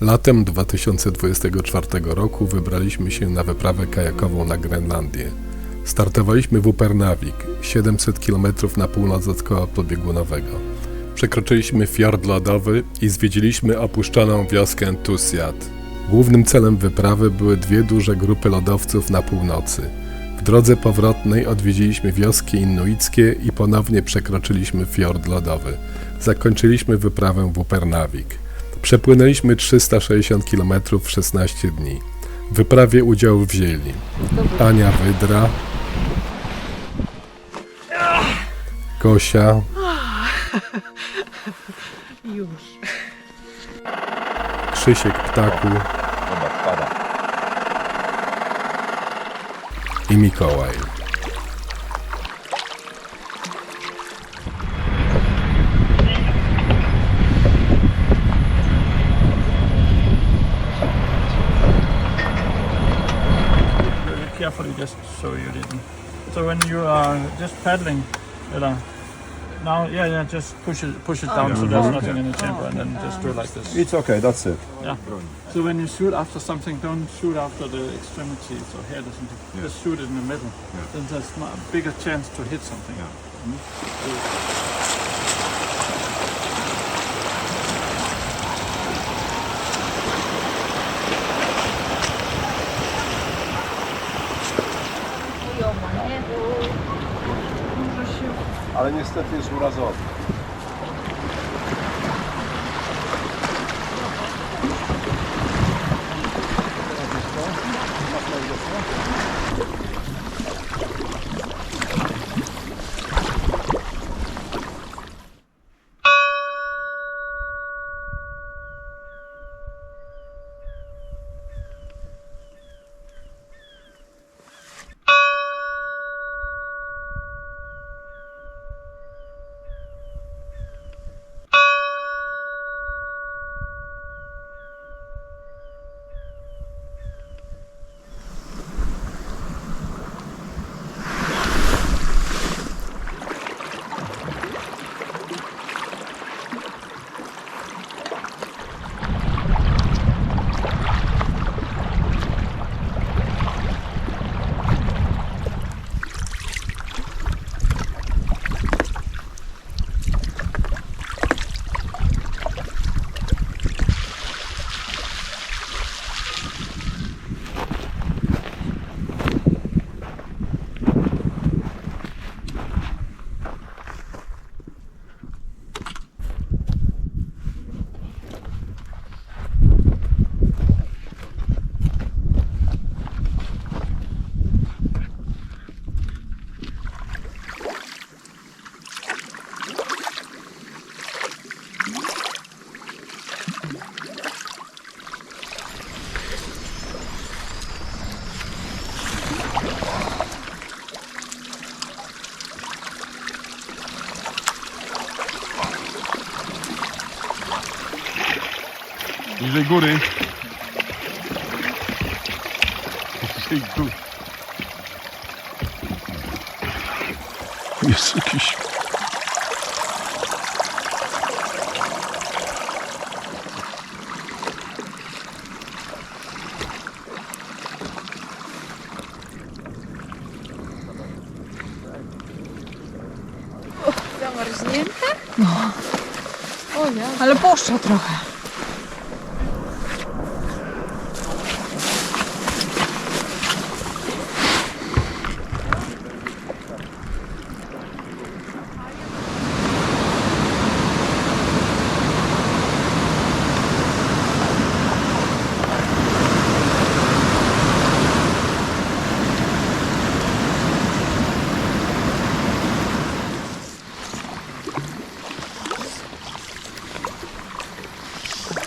Latem 2024 roku wybraliśmy się na wyprawę kajakową na Grenlandię. Startowaliśmy w Upernavik, 700 km na północ od koła podbiegunowego. Przekroczyliśmy fiord lodowy i zwiedziliśmy opuszczoną wioskę Tusiat. Głównym celem wyprawy były dwie duże grupy lodowców na północy. W drodze powrotnej odwiedziliśmy wioski inuickie i ponownie przekroczyliśmy fiord lodowy. Zakończyliśmy wyprawę w Upernavik. Przepłynęliśmy 360 km w 16 dni. W wyprawie udział wzięli Ania Wydra, Kosia, Już. Krzysiek Ptaku i Mikołaj. So you didn't. So when you are just paddling, eller now, yeah, yeah, just push it, push it down oh, so there's nothing in the chamber, and then just do it like this. It's okay, that's it. Yeah. So when you shoot after something, don't shoot after the extremities or head or something. Just shoot it in the middle. Yeah. Then there's a bigger chance to hit something. Mm-hmm. Ale niestety jest urazowy. Bliżej góry. Bliżej góry. Jest jakiś... Zamarznięte? No. O ja. Ale poszło trochę.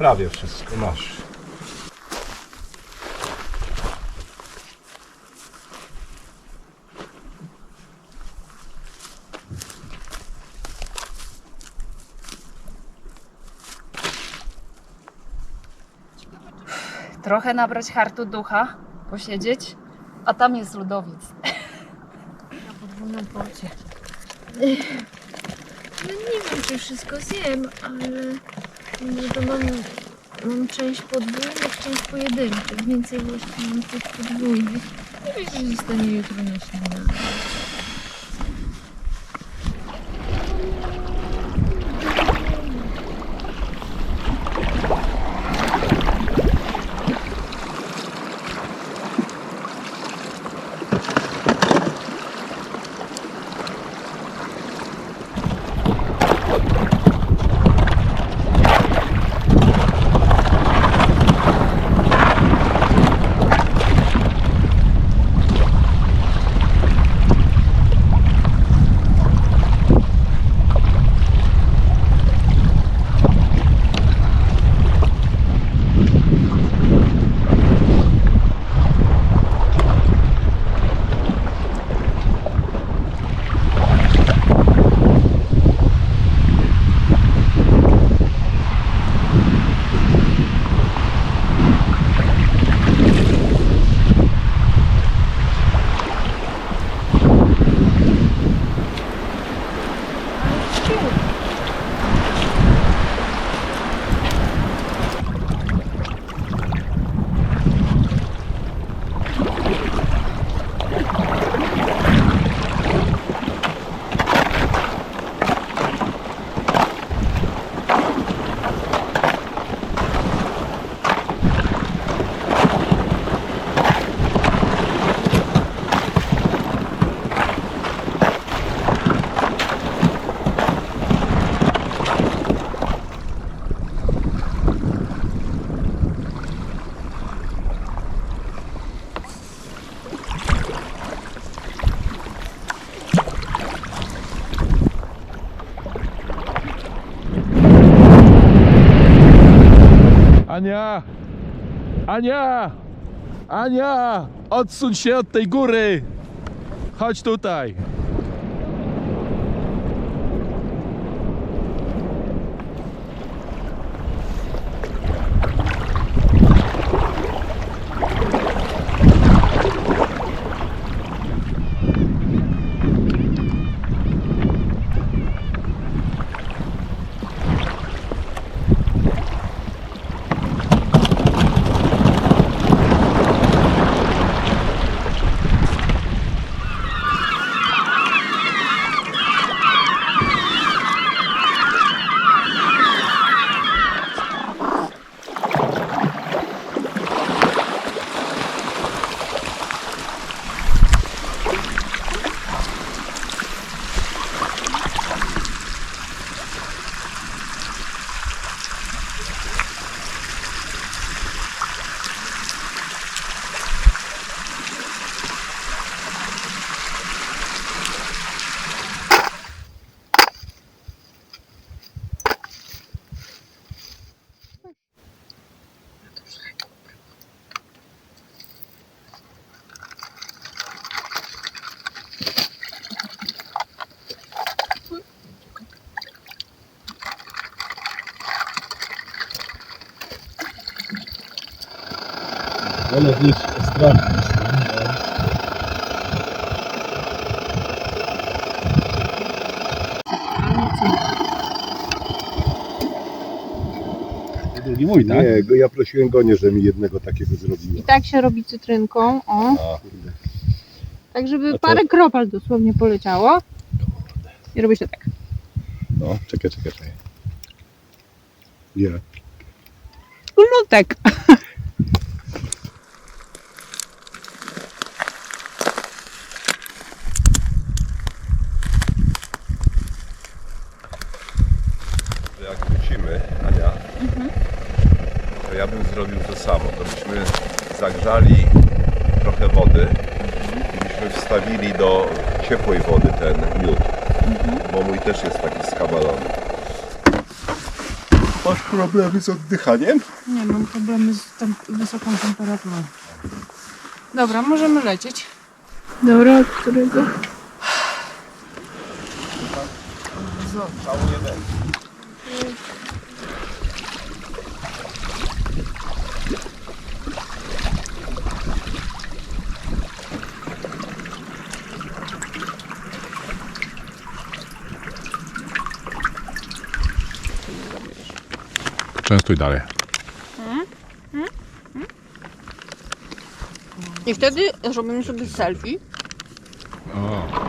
prawie wszystko masz. Trochę nabrać hartu ducha, posiedzieć, a tam jest lodowiec. Na podwójną porcję. No nie wiem, czy wszystko zjem, ale to mam, mam część podwójnych, część pojedynczych. Więcej właśnie mam tych podwójnych. Nie wiem, że zostanie jutro na śniadanie. Ania! Ania! Ania! Odsuń się od tej góry! Chodź tutaj! Ale wiesz, strasznie. Drugi mój, tak? Nie, go- ja prosiłem Gonię, że mi jednego takiego zrobiła. I tak się robi cytrynką, o. Kurde. Tak, żeby A to- parę kropel dosłownie poleciało. I robi się tak. No, czekaj, czekaj, czekaj. Nie. Lutek. Jak wrócimy, Ania, to ja bym zrobił to samo. To byśmy zagrzali trochę wody i byśmy wstawili do ciepłej wody ten miód. Bo mój też jest taki skabalony. Masz problemy z oddychaniem? Nie, mam problemy z tem- wysoką temperaturą. Dobra, możemy lecieć. Dobra, od którego? Częstuj dalej. I wtedy zrobimy sobie selfie. O.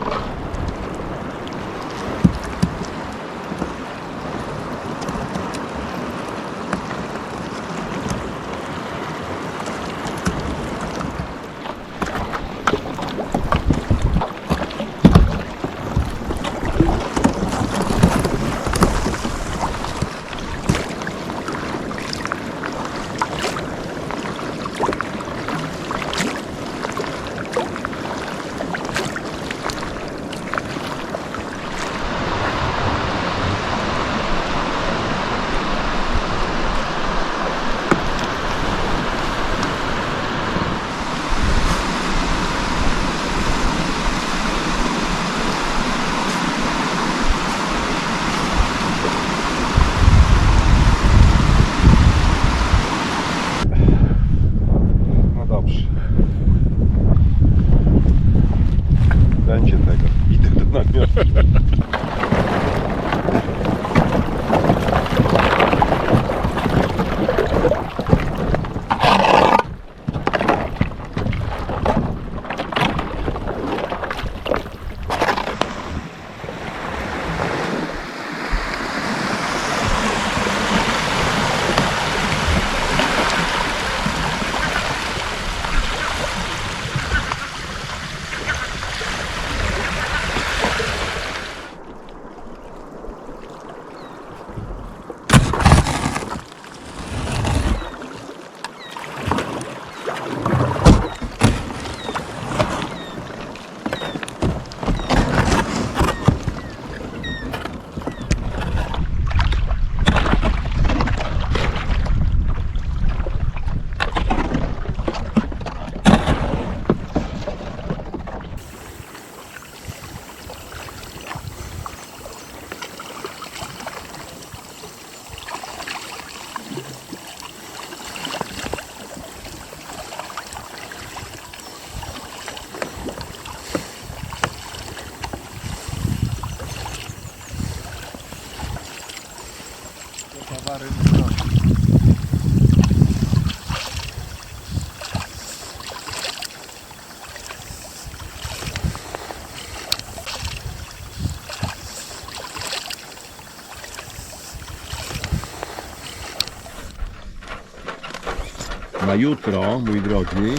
jutro, mój drogi,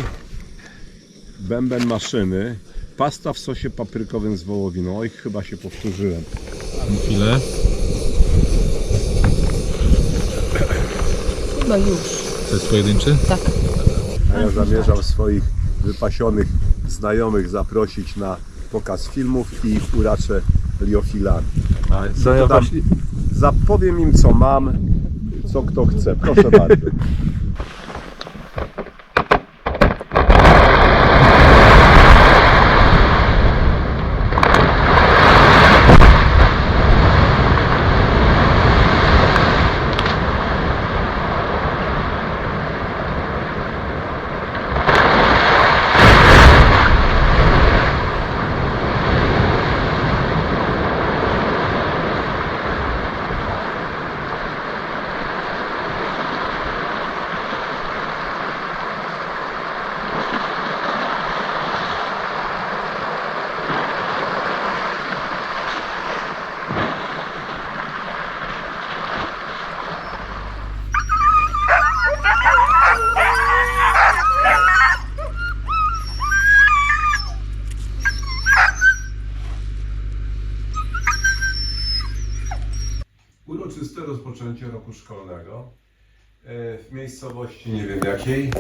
bęben maszyny, pasta w sosie paprykowym z wołowiną. Oj, chyba się powtórzyłem. Chwilę. Chyba już. To jest pojedynczy? A ja zamierzam swoich wypasionych znajomych zaprosić na pokaz filmów i ich uraczę liofilami. Co ja Dodam- Zapowiem im co mam, co kto chce. Proszę bardzo. Uroczyste rozpoczęcie szkolnego e, w miejscowości nie wiem jakiej,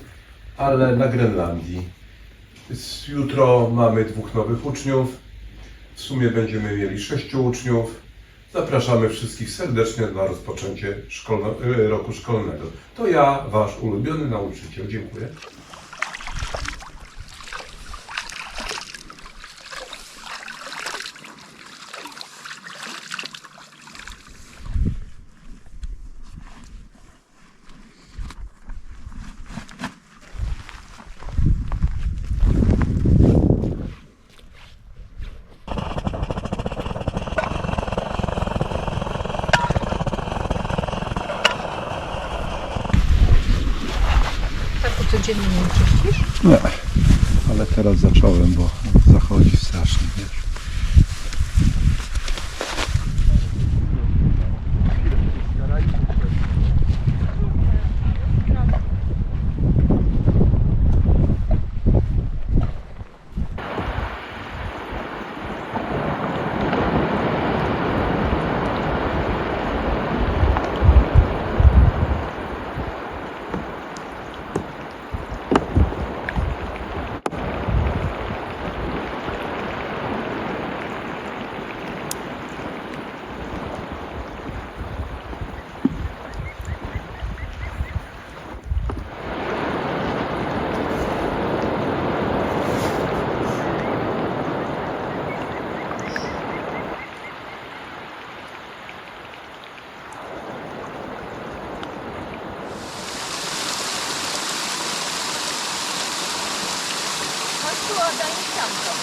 ale na Grenlandii. Jutro mamy dwóch nowych uczniów. W sumie będziemy mieli sześciu uczniów. Zapraszamy wszystkich serdecznie na rozpoczęcie e, roku szkolnego. To ja, Wasz ulubiony nauczyciel. Dziękuję. Tak to codziennie nie czyścisz? Nie, ale teraz zacząłem, bo zachodzi strasznie, wiesz. Chodź tu, Ada, nie tamto.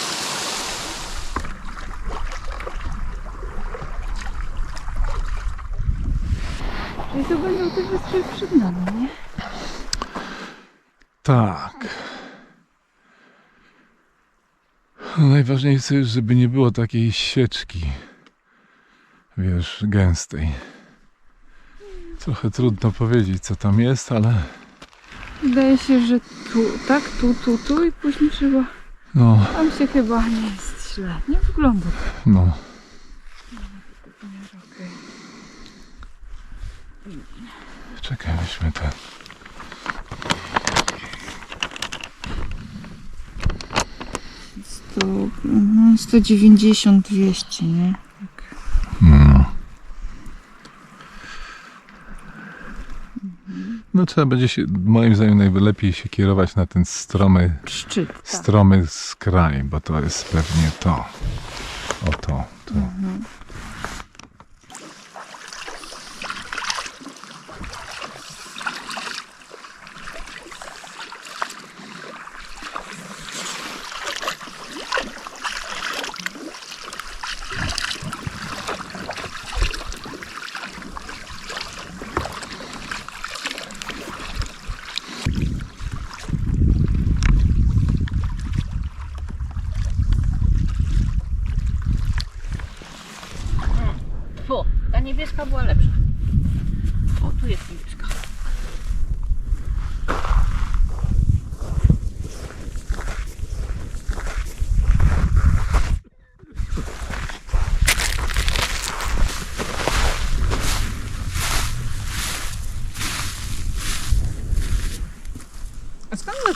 Czyli to będą te wyspy przed nami, nie? Tak. Najważniejsze jest, żeby nie było takiej sieczki, wiesz, gęstej. Trochę trudno powiedzieć, co tam jest, ale Wydaje się, że tu, tak? Tu, tu, tu i później trzeba... no, Tam się chyba nie jest źle. Nie wygląda no. Okej. Czekaj, weźmy ten. To mhm, 190, 200, nie? No. No trzeba będzie się, moim zdaniem najlepiej się kierować na ten stromy, Szczyt, tak. stromy skraj, bo to jest pewnie to. O to. to. Fu,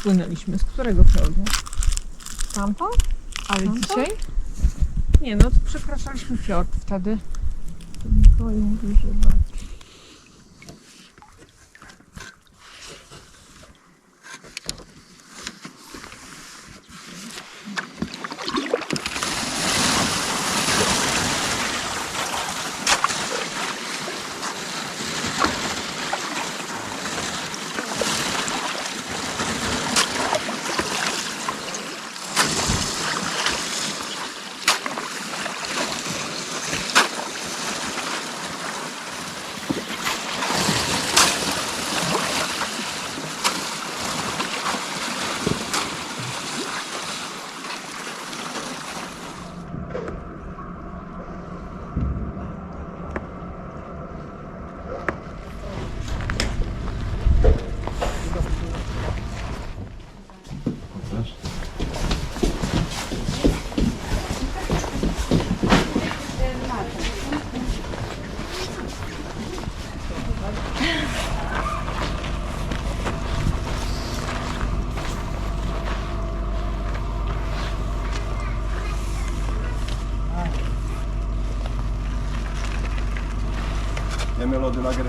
płynęliśmy? Z którego fiordu? Tamto? Ale Tamto? dzisiaj? Nie, no to przekraczaliśmy fiord wtedy. Mikołaj mówi, że bardzo.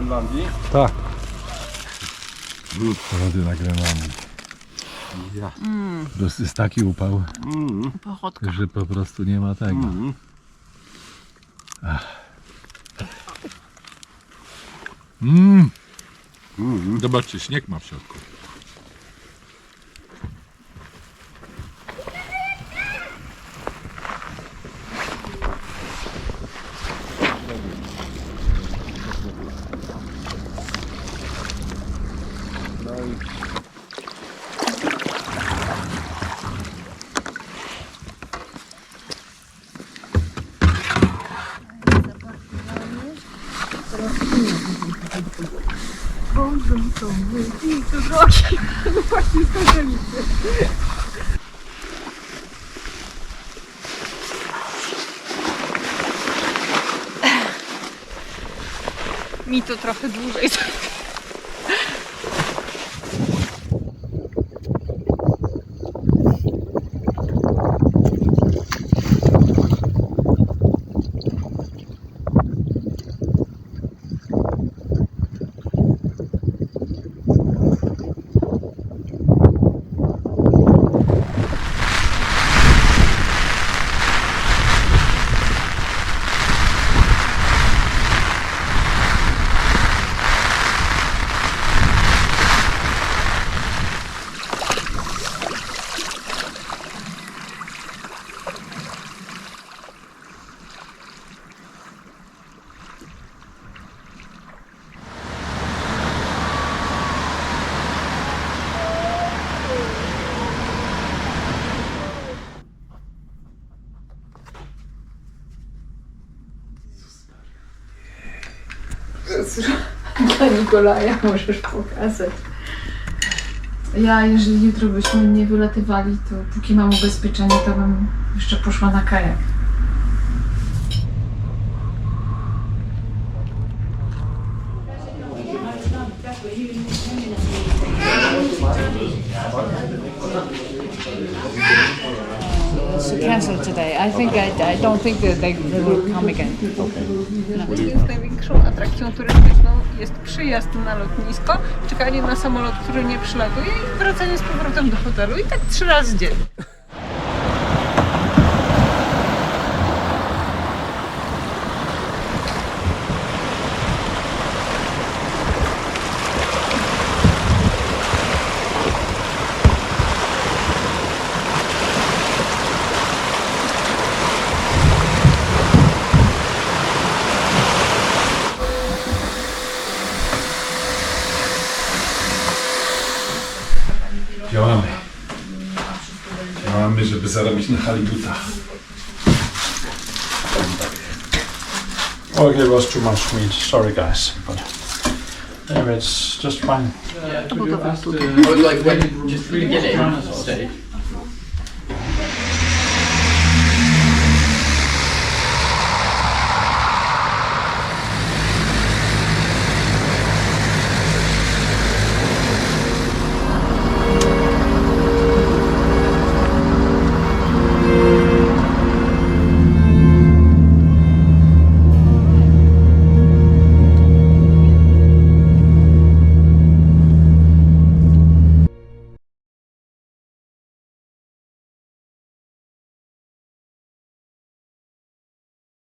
Grenlandii. Tak. Wody na Grenlandii. Po prostu jest taki upał, Pochodka. że po prostu nie ma tego. Ach. Mm. Zobaczcie, śnieg ma w środku. Mi to trochę dłużej. Dla Nikolaja możesz pokazać. Ja, jeżeli jutro byśmy nie wylatywali, to póki mam ubezpieczenie, to bym jeszcze poszła na kajak. I, don't think that they will come again. Jest największą atrakcją turystyczną jest przyjazd na lotnisko, czekanie na samolot, który nie przylatuje i wracanie z powrotem do hotelu. I tak trzy razy dziennie. Żeby zarobić na halibuta. Okay, it was too much meat. Sorry, guys, but anyway, it's just fine. To budowę tutaj. I would like when just get it steak.